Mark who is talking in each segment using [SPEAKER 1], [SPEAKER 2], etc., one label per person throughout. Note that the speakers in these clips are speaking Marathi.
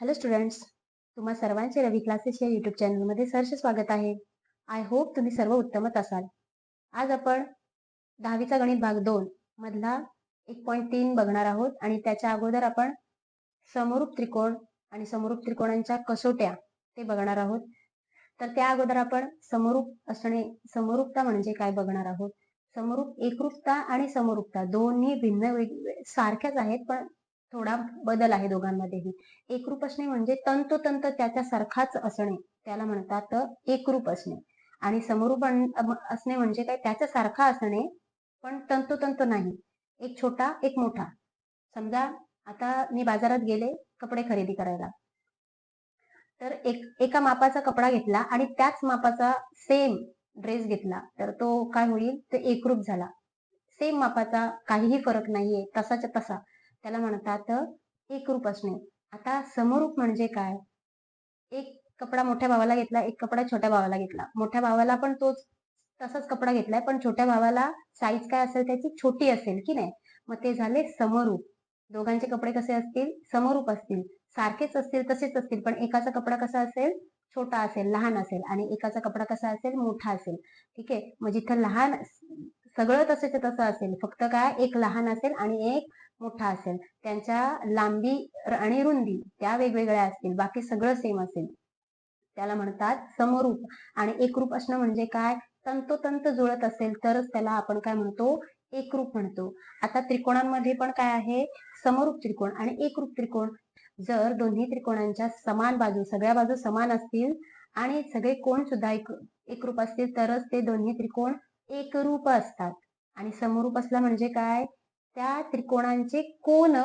[SPEAKER 1] हॅलो स्टुडंट्स तुम्हा सर्वांचे रवी क्लासेस या युट्यूब चॅनलमध्ये सहर्ष स्वागत आहे. आय होप तुम्ही सर्व उत्तमच असाल. आज आपण दहावीचा गणित भाग दोन मधला एक पॉईंट तीन बघणार आहोत आणि त्याच्या अगोदर आपण समरूप त्रिकोण आणि समरूप त्रिकोणांच्या कसोट्या ते बघणार आहोत. तर त्या अगोदर आपण समरूप असणे समरूपता म्हणजे काय बघणार आहोत. समरूप एकरूपता आणि समरूपता दोन्ही भिन्न वेग सारख्याच आहेत पण थोडा बदल आहे दोघांमध्येही. एकरूप असणे म्हणजे तंतोतंत त्याच्या सारखाच असणे. त्याला म्हणतात एकरूप असणे. आणि समरूप असणे म्हणजे काय? त्याच्या सारखा असणे पण तंतोतंत नाही. एक छोटा एक मोठा. समजा आता मी बाजारात गेले कपडे खरेदी करायला. तर एक एका मापाचा कपडा घेतला आणि त्याच मापाचा सेम ड्रेस घेतला. तर तो काय होईल? ते एकरूप झाला. सेम मापाचा काहीही फरक नाहीये. तसाच्या तसा. त्याला म्हणतात एकरूप असणे. आता समरूप म्हणजे काय? एक कपडा मोठ्या भावाला घेतला एक कपडा छोट्या भावाला घेतला. मोठ्या भावाला पण तोच तसाच कपडा घेतलाय पण छोट्या भावाला साईज काय असेल त्याची? छोटी असेल की नाही? मग ते झाले समरूप. दोघांचे कपडे कसे असतील? समरूप असतील. सारखेच असतील तसेच असतील पण एकाचा कपडा कसा असेल? छोटा असेल लहान असेल. आणि एकाचा कपडा कसा असेल? मोठा असेल. ठीक आहे? मग जिथं लहान सगळं तसेच तसं असेल. फक्त काय? एक लहान असेल आणि एक मोठा असेल. त्यांच्या लांबी आणि रुंदी त्या वेगवेगळ्या असतील. बाकी सगळं सेम असेल. त्याला म्हणतात समरूप. आणि एकरूप असणं म्हणजे काय? तंतोतंत जुळत असेल तरच त्याला आपण काय म्हणतो? एकरूप म्हणतो. आता त्रिकोणांमध्ये पण काय आहे? समरूप त्रिकोण आणि एकरूप त्रिकोण. जर दोन्ही त्रिकोणांच्या समान बाजू सगळ्या बाजू समान असतील आणि सगळे कोण सुद्धा एक एकरूप असतील तरच ते दोन्ही त्रिकोण एकरूप असतात. आणि समरूप असला म्हणजे काय? त्या त्रिकोणांचे कोण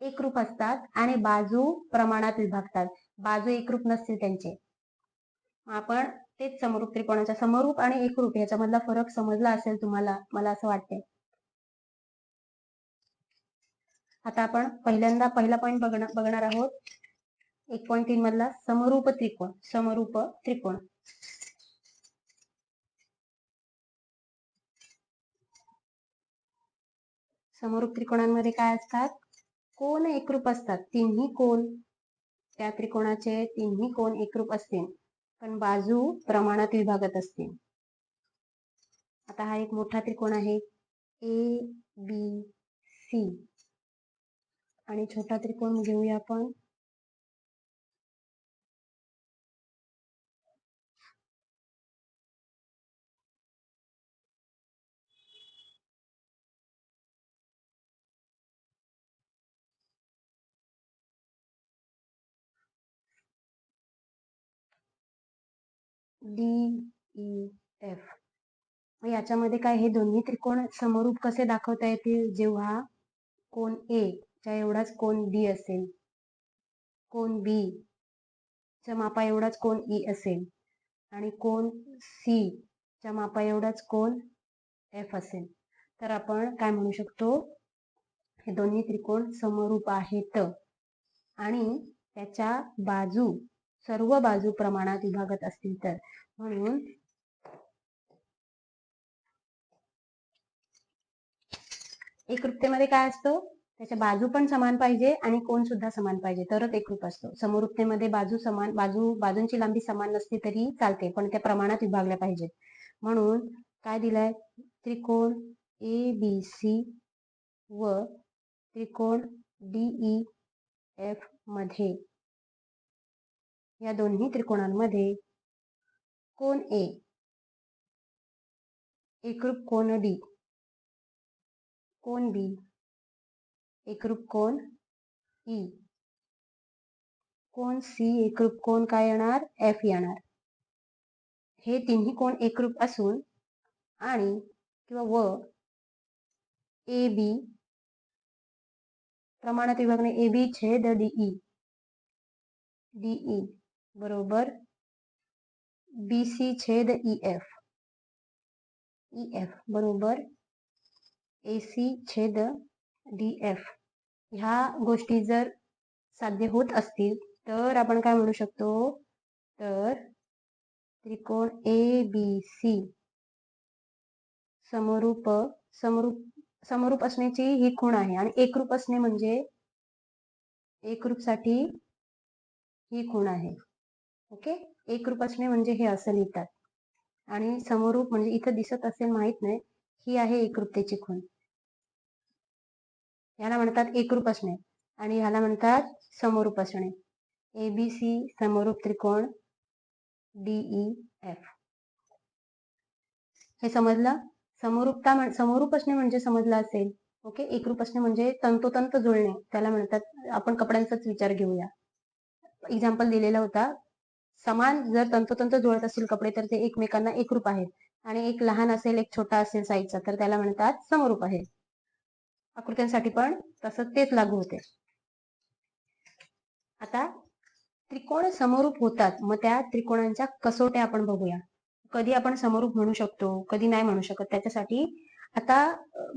[SPEAKER 1] एकरूप असतात आणि बाजू प्रमाणात विभागतात. बाजू एकरूप नसतील त्यांचे. आपण तेच समरूप त्रिकोणाच्या समरूप आणि एकरूप याच्यामधला फरक समजला असेल तुम्हाला मला असं वाटते आता आपण पहिल्यांदा पहिला पॉईंट बघणार आहोत. एक पॉईंट तीन मधला समरूप त्रिकोण समरूप त्रिकोण. समरूप त्रिकोणांमध्ये काय असतात? कोण एकरूप असतात. तिन्ही कोण त्या त्रिकोणाचे तिन्ही कोण एकरूप असतील. पण बाजू प्रमाणात विभागत असतील. आता हा एक मोठा त्रिकोण आहे. ए बी सी आणि छोटा त्रिकोण घेऊया आपण. डी ई एफ याच्यामध्ये काय हे दोन्ही त्रिकोण समरूप कसे दाखवता येतील? जेव्हा कोण ए च्या एवढाच कोण डी असेल. कोण बी च्या मापा एवढाच कोण ई e असेल. आणि कोण सी च्या मापा एवढाच कोण एफ असेल. तर आपण काय म्हणू शकतो? हे दोन्ही त्रिकोण समरूप आहेत. आणि त्याच्या बाजू सर्व बाजू प्रमाणात विभागत असतील तर. म्हणून एकरूपतेमध्ये काय असतं? त्याच्या बाजू पण समान पाहिजे आणि कोण सुद्धा समान पाहिजे. तरच एकरूप असतो. समरूपतेमध्ये बाजू समान बाजू बाजूंची लांबी समान नसली तरी चालते पण त्या प्रमाणात विभागल्या पाहिजेत. म्हणून काय दिलंय? त्रिकोण ए बी सी व त्रिकोण डीई एफमध्ये या दोन्ही त्रिकोणांमध्ये कोण ए एकरूप कोण डी कोण बी एकरूप कोण ई e? कोण सी एकरूप कोण काय येणार? एफ येणार. हे तिन्ही कोण एकरूप असून आणि किंवा व ए बी प्रमाणात विभागणे ए बी छेद D E D E e. बरोबर? बी सी छेद ई एफ ई एफ बरोबर? ए सी छेद डी एफ ह्या गोष्टी जर साध्य होत असतील तर आपण काय म्हणू शकतो? तर त्रिकोण ए बी सी समरूप समरूप समरूप असण्याची ही खूण आहे आणि एकरूप असणे म्हणजे एकरूपसाठी ही खूण आहे. ओके? एक असणे म्हणजे हे असं लिहितात. आणि समरूप म्हणजे इथं दिसत असेल माहीत नाही ही आहे एकरूपतेची खूण. याला म्हणतात एकरूप असणे आणि ह्याला म्हणतात समरूप असणे. ए बी सी समरूप त्रिकोण डीई एफ e, हे समजलं? समरूपता समरूप असणे म्हणजे समजलं असेल. ओके? एकरूप असणे म्हणजे तंतोतंत जुळणे. त्याला म्हणतात आपण कपड्यांचाच विचार घेऊया. एक्झाम्पल दिलेला होता. समान जर तंतोतंत जुळत असतील कपडे तर ते एकमेकांना एकरूप आहेत. आणि एक लहान असेल एक छोटा असेल साईजचा तर त्याला म्हणतात समरूप आहे. आकृत्यांसाठी पण तसं तेच लागू होते. आता त्रिकोण समरूप होतात. मग त्या त्रिकोणांच्या कसोट्या आपण बघूया. कधी आपण समरूप म्हणू शकतो कधी नाही म्हणू शकत. त्याच्यासाठी आता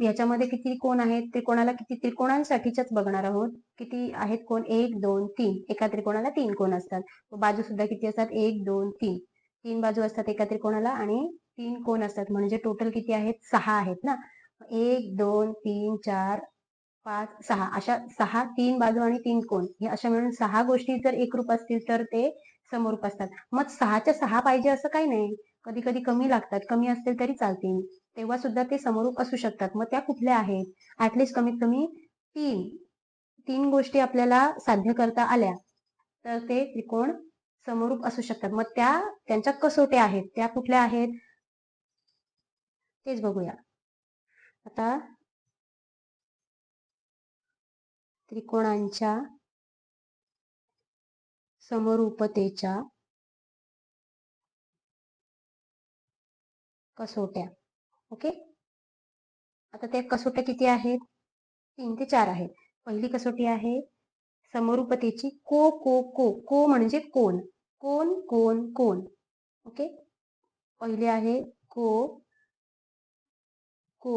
[SPEAKER 1] याच्यामध्ये किती कोण आहेत? त्रिकोणाला किती त्रिकोणांसाठीच्याच बघणार आहोत? किती आहेत कोण? एक दोन तीन. एका त्रिकोणाला तीन कोण असतात? बाजू सुद्धा किती असतात? एक दोन तीन. तीन बाजू असतात एका त्रिकोणाला आणि तीन कोण असतात? म्हणजे टोटल किती आहेत? सहा आहेत ना? एक दोन तीन चार पाच सहा. अशा सहा तीन बाजू आणि तीन कोण? हे अशा मिळून सहा गोष्टी जर एकरूप असतील तर ते समरूप असतात. मग सहाच्या सहा पाहिजे असं काही नाही. कधी कधी कमी लागतात. कमी असतील तरी चालतील. तेव्हा सुद्धा ते समरूप असू शकतात. मग त्या कुठल्या आहेत? ऍटलिस्ट कमीत कमी तीन. तीन गोष्टी आपल्याला साध्य करता आल्या तर ते त्रिकोण समरूप असू शकतात. मग त्या त्यांच्या कसोट्या आहेत? त्या कुठल्या आहेत? तेच बघूया. आता त्रिकोणांच्या समरूपतेच्या कसोट्या. ओके? आता त्या कसोट्या किती आहेत? तीन ते चार आहेत. पहिली कसोटी आहे समरूपतेची. को को को. को म्हणजे कोण? कोण कोण कोण. ओके? पहिले आहे को को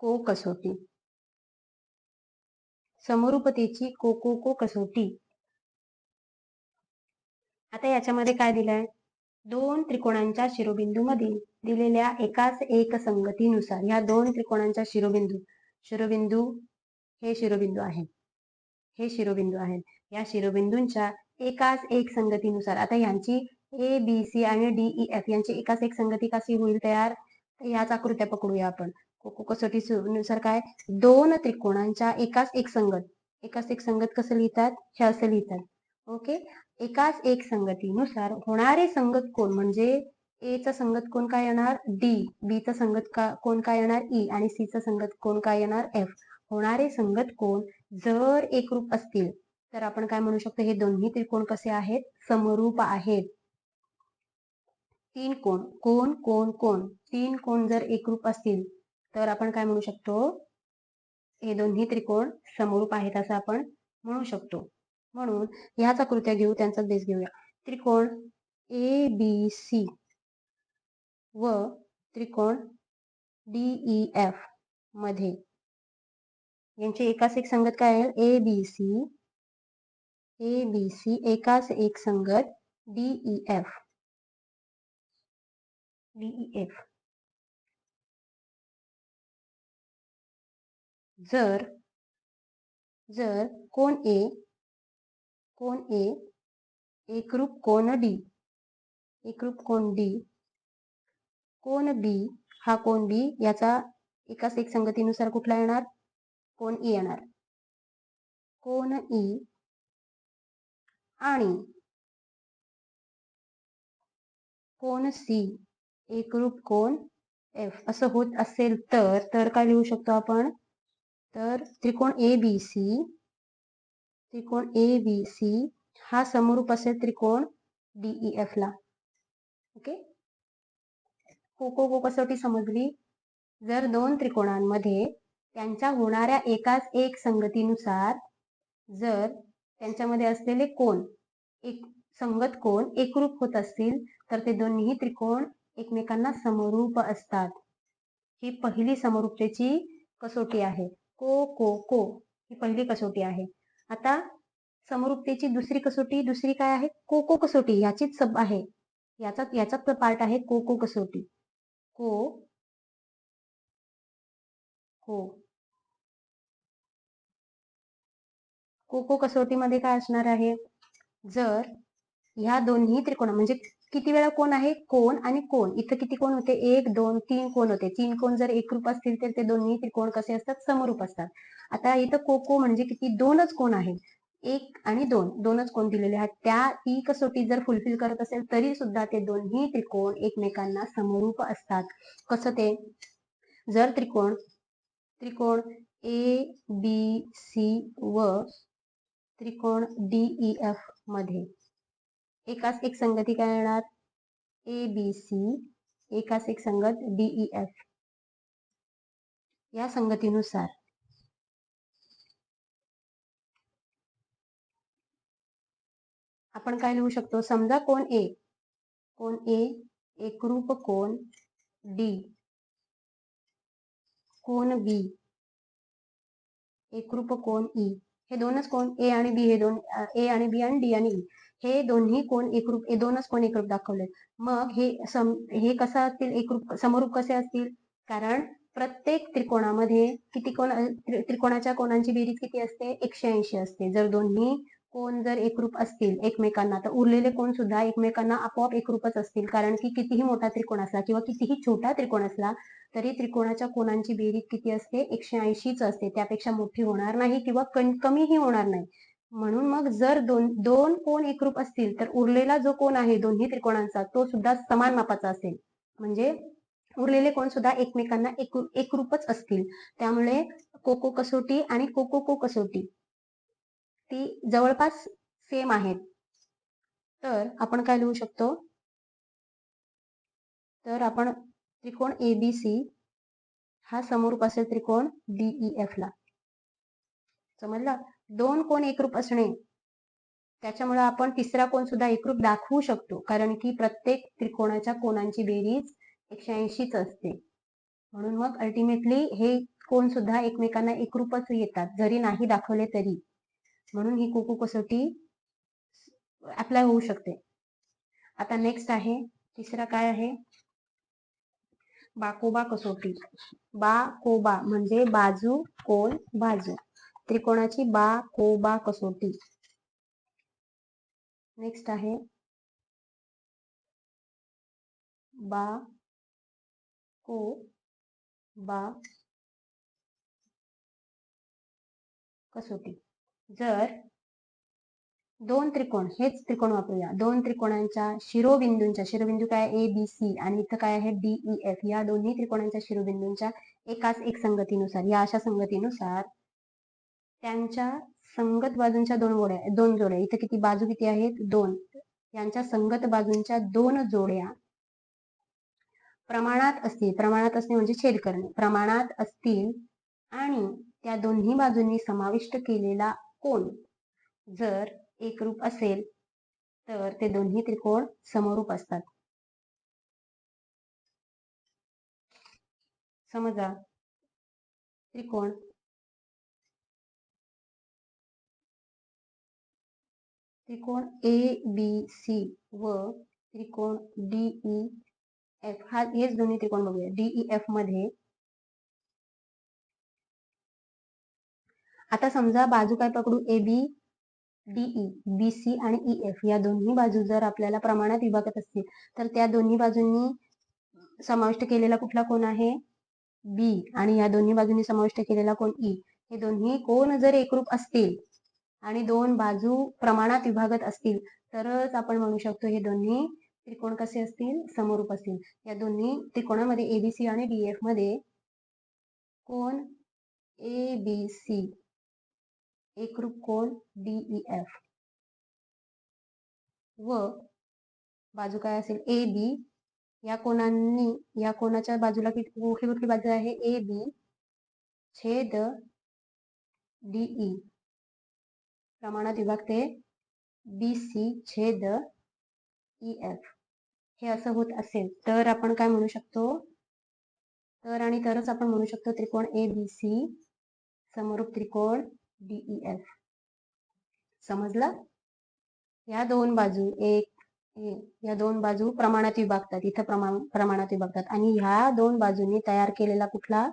[SPEAKER 1] को कसोटी. समरूपतेची को को को कसोटी. आता याच्यामध्ये काय दिलंय? दोन त्रिकोणांच्या शिरोबिंदूमधील दिलेल्या एकाच एक संगतीनुसार या दोन त्रिकोणांच्या शिरोबिंदू शिरोबिंदू हे शिरोबिंदू आहेत. हे शिरोबिंदू आहेत. या शिरोबिंदूंच्या एकाच एक संगतीनुसार आता यांची ए बी सी आणि डी ई एफ यांची एकाच एक संगती कशी होईल तयार? याच आकृत्या पकडूया आपण. कसोटी नुसार काय? दोन त्रिकोणांच्या एकाच एक संगत एकाच एक संगत कसं लिहितात? हे असं लिहितात. ओके? एकाच एक संगतीनुसार होणारे संगत कोण? म्हणजे ए चा संगत कोण काय येणार? डी बी चा संगत का कोण काय येणार? ई आणि सी चा संगत कोण काय येणार? एफ होणारे संगत कोण जर एकरूप असतील तर आपण काय म्हणू शकतो? हे दोन्ही त्रिकोण कसे आहेत? समरूप आहेत. तीन कोण? कोण कोण कोण? तीन कोण जर एकरूप असतील तर आपण काय म्हणू शकतो? हे दोन्ही त्रिकोण समरूप आहेत असं आपण म्हणू शकतो. म्हणून ह्याच आकृत्या घेऊ त्यांचा बेस घेऊया. त्रिकोण ए बी सी व त्रिकोण डीई एफ e, मध्ये. यांचे एकाच एक संगत काय आहे? ए बी सी ए बी सी एकाच एक संगत डीई एफ डीई एफ जर जर कोण ए कोण ए? एकरूप कोण डी? एकरूप कोण डी? कोण बी हा कोण बी याचा एकाच एक संगतीनुसार कुठला येणार? कोण ई येणार? कोण ई? आणि कोण सी? एकरूप कोण एफ? असं होत असेल तर तर काय लिहू शकतो आपण? तर त्रिकोण ए बी सी त्रिकोण ए बी सी हा समरूप असेल त्रिकोण डीई एफ e, ला. ओके कोको को कसोटी समजली? जर दोन त्रिकोणांमध्ये त्यांच्या होणाऱ्या एकाच एक संगतीनुसार जर त्यांच्यामध्ये असलेले कोण एक संगत कोण एकरूप होत असतील तर ते दोन्ही त्रिकोण एकमेकांना समरूप असतात. ही पहिली समरूपतेची कसोटी आहे. को को को ही पहिली कसोटी आहे. आता समरूपतेची दुसरी कसोटी दुसरी काय आहे? कोको कसोटी याचीच सब आहे. याचा याचा पार्ट आहे कोको कसोटी. को को. कोको कसोटीमध्ये काय असणार आहे? जर ह्या दोन्ही त्रिकोण म्हणजे किती वेळा कोण आहे? कोण आणि कोण. इथं किती कोण होते? एक दोन तीन कोण होते? तीन कोण जर एकरूप असतील तर ते दोन्ही त्रिकोण कसे असतात? समरूप असतात. आता इथं कोको म्हणजे किती? दोनच कोण आहे एक आणि दोन. दोनच कोण दिलेले आहेत. त्या ती कसोटी जर फुलफिल करत असेल तरी सुद्धा ते दोन्ही त्रिकोण एकमेकांना समरूप असतात. कसं ते? जर त्रिकोण त्रिकोण ए बी सी व त्रिकोण डीई एफ e, मध्ये. एकाच एक संगती काय येणार? ए बी सी एकाच एक संगत डीई एफ e, या संगतीनुसार. आपण काय लिहू शकतो? समजा कोण ए. कोण ए एकरूप कोण डी. कोण बी. एकरूप कोण ई. हे दोनच कोण ए आणि बी हे दोन ए आणि बी आणि डी आणि ई. हे दोन्ही कोण एकरूप हे दोनच कोण एकरूप दाखवले मग हे सम हे कसं असतील? एकरूप समरूप कसे असतील? कारण प्रत्येक त्रिकोणामध्ये किती कोण त्रिकोणाच्या कोणांची बेरीज किती असते? एकशे ऐंशी असते. जर दोन्ही कोण जर एकरूप असतील एकमेकांना तर उरलेले कोण सुद्धा एकमेकांना आपोआप एकरूपच असतील. कारण की कितीही मोठा त्रिकोण असला किंवा कितीही छोटा त्रिकोण असला तरी त्रिकोणाच्या कोणांची बेरीज किती असते? एकशे ऐंशीच असते. त्यापेक्षा मोठी होणार नाही किंवा कमीही होणार नाही. म्हणून मग जर दोन दोन कोण एकरूप असतील तर उरलेला जो कोण आहे दोन्ही त्रिकोणांचा तो सुद्धा समान मापाचा असेल. म्हणजे उरलेले कोण सुद्धा एकमेकांना एकरूपच असतील. त्यामुळे कोको कसोटी आणि कोको को कसोटी. ती जवळपास सेम आहेत. तर आपण काय लिहू शकतो? तर आपण त्रिकोण ए बी सी हा समरूप असेल त्रिकोण डीई एफ ला. समजलं? दोन कोण एकरूप असणे त्याच्यामुळे आपण तिसरा कोण सुद्धा एकरूप दाखवू शकतो कारण की प्रत्येक त्रिकोणाच्या कोणांची बेरीज एकशे ऐंशीच असते. म्हणून मग अल्टिमेटली हे कोण सुद्धा एकमेकांना एकरूपच येतात जरी नाही दाखवले तरी. म्हणून ही कोको कसोटी अप्लाय होऊ शकते. आता नेक्स्ट आहे तिसरा काय आहे? बाकोबा कसोटी. बा कोबा म्हणजे बाजू कोण बाजू. त्रिकोणाची बा कोबा कसोटी. नेक्स्ट आहे. बा को बा कसोटी. जर दोन त्रिकोण हेच त्रिकोण वापरूया. दोन त्रिकोणांच्या शिरोबिंदूंच्या शिरोबिंदू काय ए बी सी आणि इथं काय आहे? डीई एफ e, या दोन्ही त्रिकोणांच्या शिरोबिंदूंच्या एकाच एक संगतीनुसार या अशा संगतीनुसार त्यांच्या संगत बाजूंच्या दोन जोड्या दोन जोड्या. इथं किती बाजू किती आहेत? दोन. यांच्या संगत बाजूंच्या दोन जोड्या प्रमाणात असतील. प्रमाणात असणे म्हणजे छेद करणे. प्रमाणात असतील आणि त्या दोन्ही बाजूंनी समाविष्ट केलेला कोण जर एकरूप असेल तर ते दोन्ही त्रिकोण समरूप असतात. समजा त्रिकोण त्रिकोण ए बी सी व त्रिकोण डीई एफ e, हा हेच दोन्ही त्रिकोण बघूया. डीई एफ e, मध्ये आता समजा बाजू काय पकडू? A B D E B C आणि e, ई एफ या दोन्ही बाजू जर आपल्याला प्रमाणात विभागत असतील तर त्या दोन्ही बाजूंनी समाविष्ट केलेला कुठला कोण आहे? बी आणि या दोन्ही बाजूंनी समाविष्ट केलेला कोण ई e. हे दोन्ही कोण जर एकरूप असतील आणि दोन बाजू प्रमाणात विभागत असतील तरच आपण म्हणू शकतो हे दोन्ही त्रिकोण कसे असतील? समरूप असतील. या दोन्ही त्रिकोणामध्ये एबीसी आणि डीएफ e, मध्ये कोण ए बी सी एकरूप कोण? ई एफ व बाजू काय असेल? ए बी या कोणांनी या कोणाच्या बाजूला कुठली कुठली बाजू आहे? ए बी छेद डीई ई प्रमाणात विभागते बी सी छेद ई एफ हे असं होत असेल. तर आपण काय म्हणू शकतो? तर आणि तरच आपण म्हणू शकतो त्रिकोण ए बी सी समरूप त्रिकोण डीईएफ एफ समजलं? या दोन बाजू एक या दोन बाजू प्रमाणात विभागतात इथं प्रमाण प्रमाणात विभागतात. आणि ह्या दोन बाजूंनी तयार केलेला कुठला?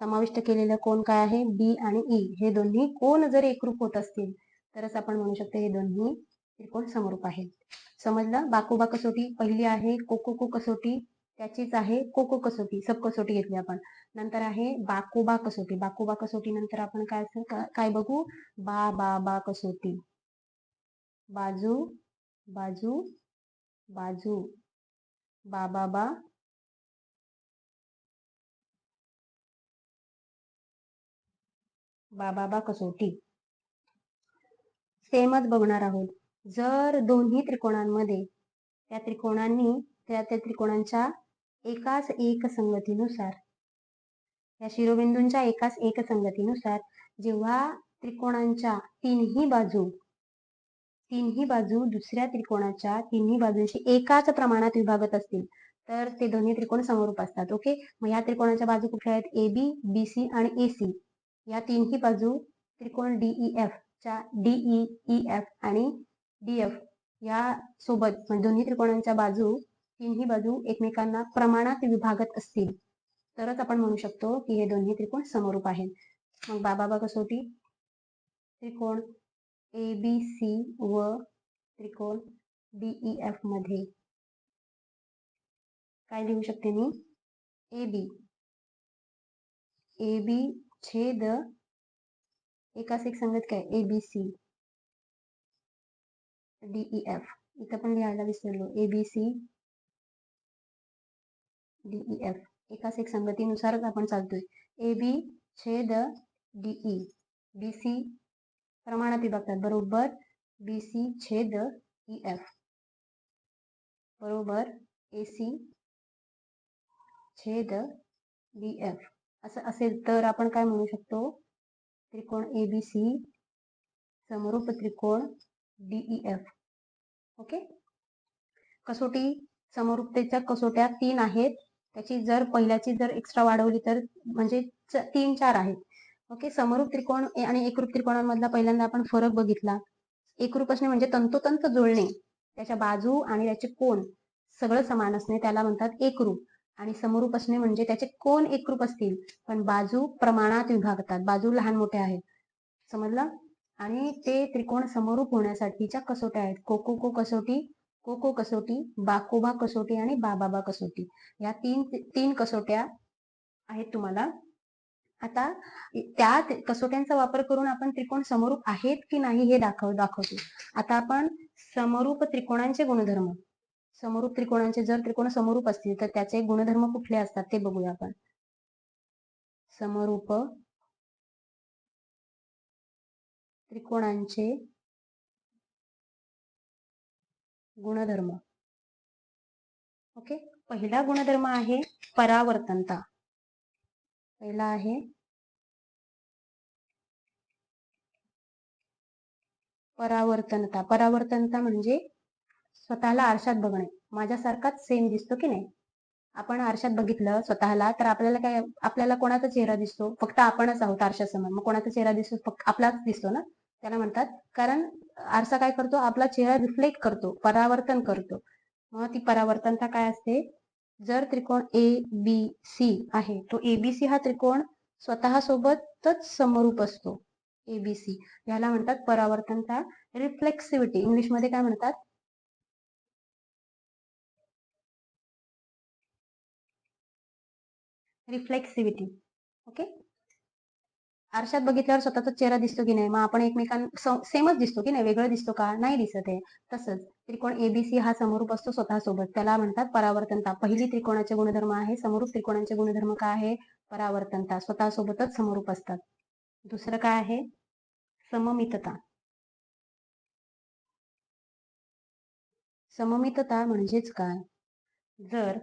[SPEAKER 1] समाविष्ट केलेला कोण काय आहे? बी आणि ई हे दोन्ही कोण जर एकरूप होत असतील तरच आपण म्हणू शकतो हे दोन्ही त्रिकोण समरूप आहेत. समजलं? बाकुबा कसोटी पहिली आहे कोकोको कसोटी त्याचीच आहे कोको कसोटी सब कसोटी घेतली आपण. नंतर आहे बाकुबा कसोटी. बाकुबा कसोटी नंतर आपण काय असं काय बघू? बा बा बा कसोटी. बाजू बाजू बाजू. बा बा बा. बाबा बा कसोटी. सेमच बघणार आहोत. जर दोन्ही त्रिकोणांमध्ये त्या त्रिकोणांनी त्या त्या त्रिकोणांच्या एकाच एक संगतीनुसार या शिरोबिंदूंच्या एकाच एक संगतीनुसार जेव्हा त्रिकोणांच्या तीनही बाजू तीनही बाजू दुसऱ्या त्रिकोणाच्या तिन्ही बाजूंशी एकाच प्रमाणात विभागत असतील तर ते दोन्ही त्रिकोण समरूप असतात. ओके? मग या त्रिकोणाच्या बाजू कुठल्या आहेत? ए बी बी सी आणि ए सी या तीनही बाजू त्रिकोण डीई एफ e, च्या डीई ई एफ आणि डी एफ या सोबत म्हणजे दोन्ही त्रिकोणांच्या बाजू तीनही बाजू एकमेकांना प्रमाणात विभागत असतील. तरच आपण म्हणू शकतो की हे दोन्ही त्रिकोण समरूप आहेत. मग बाबा कसोटी त्रिकोण ए बी सी व त्रिकोण डीई एफ e, मध्ये. काय लिहू शकते मी? ए बी ए बी छेद एकाच एक सांगत काय? A B C D E F इथं पण लिहायला विसरलो. A B C D E F एकाच एक संगतीनुसारच आपण चालतोय. ए बी छेद डी ई. बी सी प्रमाणात विभागतात. बरोबर? बी सी छेद ई एफ. बरोबर? ए सी छेद डी एफ. असं असेल तर आपण काय म्हणू शकतो? त्रिकोण ए बी सी समरूप त्रिकोण डीई एफ. ओके? कसोटी समरूपतेच्या कसोट्या तीन आहेत. त्याची जर पहिल्याची जर एक्स्ट्रा वाढवली तर म्हणजे तीन चार आहेत. ओके समरूप त्रिकोण आणि एकरूप त्रिकोणांमधला पहिल्यांदा आपण फरक बघितला. एकरूप असणे म्हणजे तंतोतंत जुळणे. त्याच्या बाजू आणि त्याचे कोण सगळं समान असणे त्याला म्हणतात एकरूप. आणि समरूप असणे म्हणजे त्याचे कोण एकरूप असतील पण बाजू प्रमाणात विभागतात. बाजू लहान मोठ्या आहेत. समजलं? आणि ते त्रिकोण समरूप होण्यासाठीच्या कसोट्या आहेत. कोको को कसोटी कोको कसोटी बाकोबा कसोटी आणि बाबाबा कसोटी. या तीन तीन कसोट्या आहेत तुम्हाला. आता त्या कसोट्यांचा वापर करून आपण त्रिकोण समरूप आहेत की नाही हे दाखव दाखवतो. आता आपण समरूप त्रिकोणांचे गुणधर्म. समरूप त्रिकोणांचे जर त्रिकोण समरूप असतील तर त्याचे गुणधर्म कुठले असतात ते बघूया आपण. समरूप त्रिकोणांचे गुणधर्म. ओके पहिला गुणधर्म आहे परावर्तनता. पहिला आहे परावर्तनता. परावर्तनता म्हणजे स्वतःला आरशात बघणे. माझ्यासारखाच सेम दिसतो की नाही? आपण आरशात बघितलं स्वतःला तर आपल्याला काय आपल्याला कोणाचा चेहरा दिसतो? फक्त आपणच आहोत आरशासमोर. मग कोणाचा चेहरा दिसतो? फक्त आपलाच दिसतो ना? त्याला म्हणतात कारण आरसा काय करतो? आपला चेहरा रिफ्लेक्ट करतो परावर्तन करतो. मग ती परावर्तनता काय असते? जर त्रिकोण ए बी सी आहे तो ए बी सी हा त्रिकोण स्वतः सोबतच समरूप असतो. ए बी सी याला म्हणतात परावर्तनता रिफ्लेक्सिव्हिटी इंग्लिशमध्ये काय म्हणतात? रिफ्लेक्सिव्हिटी ओके आरशात बघितल्यावर स्वतःचा चेहरा दिसतो की नाही? मग आपण एकमेकां सेमच दिसतो की नाही? वेगळं दिसतो का? नाही दिसत आहे. तसंच त्रिकोण एबीसी हा समरूप असतो स्वतःसोबत. त्याला म्हणतात परावर्तनता. पहिली त्रिकोणाचे गुणधर्म आहे. समरूप त्रिकोणाचे गुणधर्म काय आहे? परावर्तनता. स्वतःसोबतच समरूप असतात. दुसरं काय आहे? सममितता. सममितता म्हणजेच काय? जर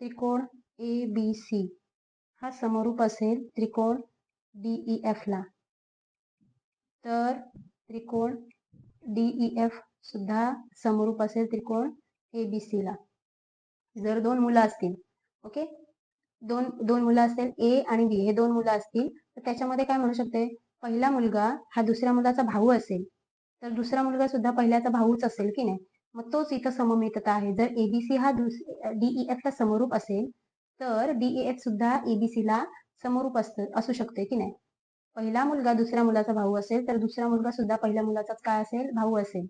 [SPEAKER 1] त्रिकोण ए बी सी हा समरूप असेल त्रिकोण डीईएफ ला. तर त्रिकोण डीई एफ सुद्धा समरूप असेल त्रिकोण ए बी ला. जर दोन मुलं असतील ओके? दोन दोन मुलं असतील ए आणि बी हे दोन मुलं असतील तर त्याच्यामध्ये काय म्हणू शकते? पहिला मुलगा हा दुसऱ्या मुलाचा भाऊ असेल. तर दुसरा मुलगा सुद्धा पहिल्याचा भाऊच असेल की नाही? मग तोच इथं सममितता आहे. जर एबीसी हा डीईएफ ला समरूप असेल तर डीईएफ सुद्धा एबीसी ला समरूप असत असू शकते की नाही? पहिला मुलगा दुसऱ्या मुलाचा भाऊ असेल तर दुसरा मुलगा सुद्धा पहिल्या मुलाचाच काय असेल? भाऊ असेल.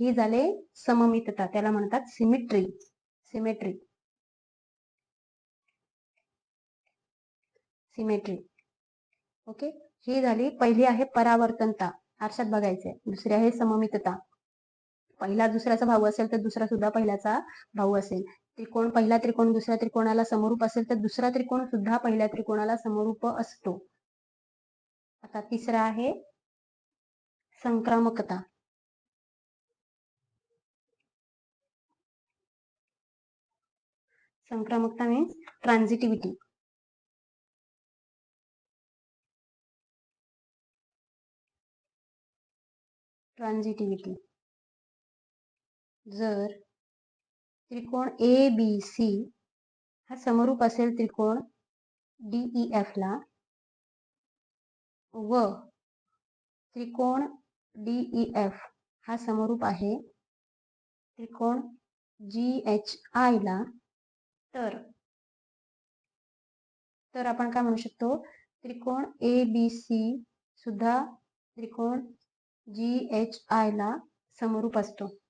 [SPEAKER 1] हे झाले सममितता त्याला म्हणतात सिमेट्री सिमेट्री सिमेट्री ओके ही झाली पहिली आहे परावर्तनता. आरशात बघायचंय. दुसरी आहे सममितता. पहिला दुसऱ्याचा भाऊ असेल तर दुसरा सुद्धा पहिल्याचा भाऊ असेल. त्रिकोण पहिला त्रिकोण दुसऱ्या त्रिकोणाला समरूप असेल तर दुसरा त्रिकोण सुद्धा पहिल्या त्रिकोणाला समरूप असतो. आता तिसरा आहे संक्रामकता. संक्रामकता मीन्स ट्रान्झिटिव्हिटी ट्रान्झिटिव्हिटी जर त्रिकोण ए बी सी हा समरूप असेल त्रिकोण डीई एफ e, ला. व त्रिकोण डीई एफ e, हा समरूप आहे त्रिकोण जी एच आय ला. तर तर आपण काय म्हणू शकतो? त्रिकोण ए बी सी सुद्धा त्रिकोण जी एच आय ला समरूप असतो.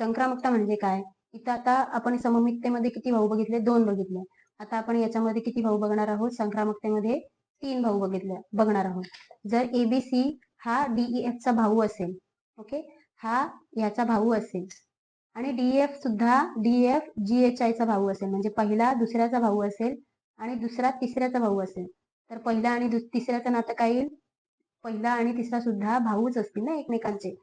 [SPEAKER 1] संक्रामकता म्हणजे काय? इथं आता आपण सममिततेमध्ये किती भाऊ बघितले? दोन बघितले. आता आपण याच्यामध्ये किती भाऊ बघणार आहोत? संक्रामकतेमध्ये तीन भाऊ बघितले बघणार आहोत. जर एबीसी हा डीई एफ e, चा भाऊ असेल ओके हा याचा भाऊ असेल आणि डीएफ e, सुद्धा डीएफ जी एच आय चा भाऊ असेल म्हणजे पहिला दुसऱ्याचा भाऊ असेल आणि दुसरा तिसऱ्याचा भाऊ असेल तर पहिला आणि तिसऱ्याचं नातं काय येईल? पहिला आणि तिसरा सुद्धा भाऊच असतील ना एकमेकांचे.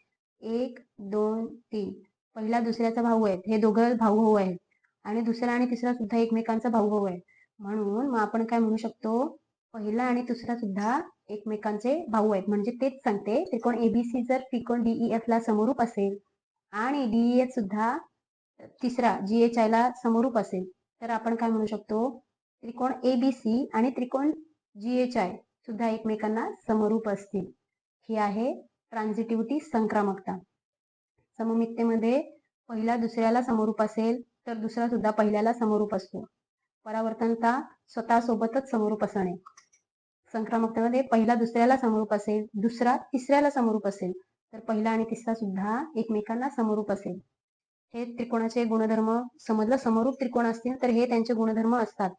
[SPEAKER 1] एक दोन तीन. पहिला दुसऱ्याचा भाऊ आहेत. हे दोघं भाऊ भाऊ आहेत. आणि दुसरा आणि तिसरा सुद्धा एकमेकांचा भाऊ भाऊ आहे. म्हणून मग आपण काय म्हणू शकतो? पहिला आणि दुसरा सुद्धा एकमेकांचे भाऊ आहेत. म्हणजे तेच सांगते. त्रिकोण एबीसी जर त्रिकोण डीई एफ ला समरूप असेल आणि डीई एफ सुद्धा तिसरा जी एच आय ला समरूप असेल तर आपण काय म्हणू शकतो? त्रिकोण एबीसी आणि त्रिकोण जी एच आय सुद्धा एकमेकांना समरूप असतील. ही आहे ट्रान्झिटिव्हिटी संक्रामकता. सममित्तेमध्ये पहिला दुसऱ्याला समरूप असेल तर दुसरा सुद्धा पहिल्याला समरूप असतो. परावर्तनता स्वतःसोबतच समरूप असणे. संक्रमकतेमध्ये पहिला दुसऱ्याला समरूप असेल दुसरा तिसऱ्याला समरूप असेल तर पहिला आणि तिसरा सुद्धा एकमेकांना समरूप असेल. हे त्रिकोणाचे गुणधर्म समजलं समरूप त्रिकोण असतील तर हे त्यांचे गुणधर्म असतात.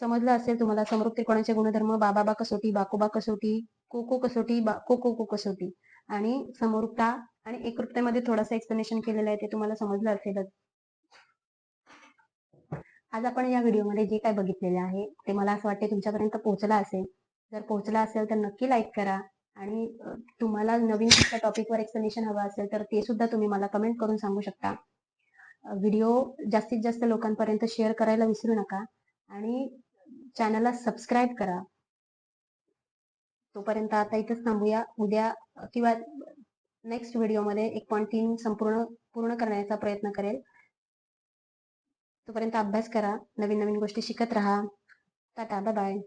[SPEAKER 1] समजलं असेल तुम्हाला समरूप त्रिकोणाचे गुणधर्म बाबा कसोटी बाकोबा कसोटी कोको कसोटी बा को कसोटी. आणि समरूपता आणि एकरूपतेमध्ये थोडंसं एक्सप्लेनेशन केलेलं आहे ते तुम्हाला समजलं असेलच. आज आपण या व्हिडिओमध्ये जे काय बघितलेले आहे ते मला असं वाटते तुमच्यापर्यंत पोहोचला असेल. जर पोहोचला असेल तर नक्की लाईक करा आणि तुम्हाला नवीन कुठल्या टॉपिकवर एक्सप्लेनेशन हवं असेल तर ते सुद्धा तुम्ही मला कमेंट करून सांगू शकता. व्हिडिओ जास्तीत जास्त लोकांपर्यंत शेअर करायला विसरू नका आणि चॅनलला सबस्क्राईब करा. तोपर्यंत आता इथंच थांबूया. उद्या किंवा नेक्स्ट व्हिडिओमध्ये एक पॉईंट तीन संपूर्ण पूर्ण करण्याचा प्रयत्न करेल. तोपर्यंत अभ्यास करा नवीन नवीन गोष्टी शिकत राहा. Tata bye bye